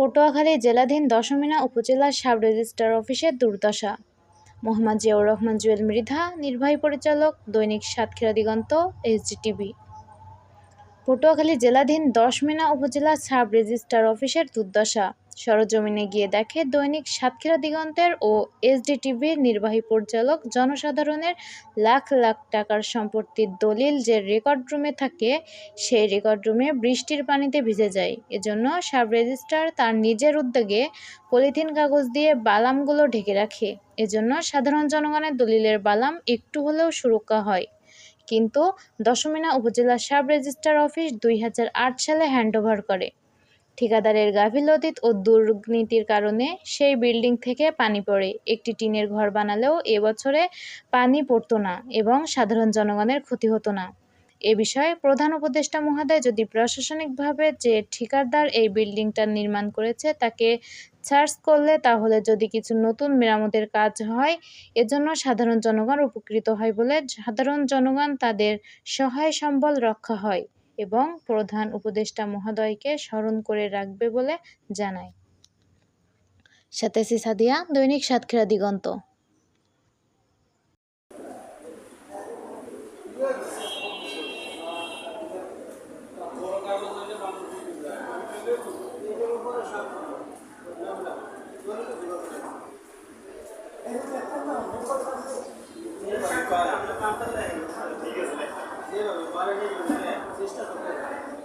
পটুয়াখালী জেলাধীন দশমিনা উপজেলার sub registrar অফিসের দুর্দশা। মোহাম্মদ জিয়াউর রহমান, জুয়েল মৃধা, নির্বাহী পরিচালক, দৈনিক সাতক্ষীরা দিগন্ত এইচডিটিভি পটুয়াখালী জেলাধীন দশমিনা উপজেলা সাব রেজিস্ট্রার অফিসের দুর্দশা। সরজমিনে গিয়ে দেখে দৈনিক সাতক্ষীরা দিগন্তের ও এসডিটিভির নির্বাহী পরিচালক জনসাধারণের লাখ লাখ টাকার সম্পত্তির দলিল যে রেকর্ড রুমে থাকে, সেই রেকর্ড রুমে বৃষ্টির পানিতে ভিজে যায়। এজন্য সাব রেজিস্ট্রার তার নিজের উদ্যোগে পলিথিন কাগজ দিয়ে বালামগুলো ঢেকে রাখে। এজন্য সাধারণ জনগণের দলিলের বালাম একটু হলেও সুরক্ষা হয়। কিন্তু Dashmina upazila sub registrar office দুই হাজার আট সালে হ্যান্ডওভার করে। ঠিকাদারের গাফিলতিত ও দুর্নীতির কারণে সেই বিল্ডিং থেকে পানি পড়ে। একটি টিনের ঘর বানালেও এবছরে পানি পড়তো না এবং সাধারণ জনগণের ক্ষতি হতো না। এ বিষয়ে প্রধান উপদেষ্টা মহোদয় যদি প্রশাসনিকভাবে যে ঠিকাদার এই বিল্ডিংটা নির্মাণ করেছে তাকে সার্চ করলে তাহলে যদি কিছু নতুন মেরামতের কাজ হয়, এজন্য সাধারণ জনগণ উপকৃত হয় বলে সাধারণ জনগণ তাদের সহায় সম্বল রক্ষা হয়। এবং প্রধান উপদেষ্টা মহোদয়কে স্মরণ করে রাখবে বলে জানায়। সাতাশি সাদিয়া, দৈনিক সাতক্ষীরা দিগন্ত। ঠিক আছে 実はこれ。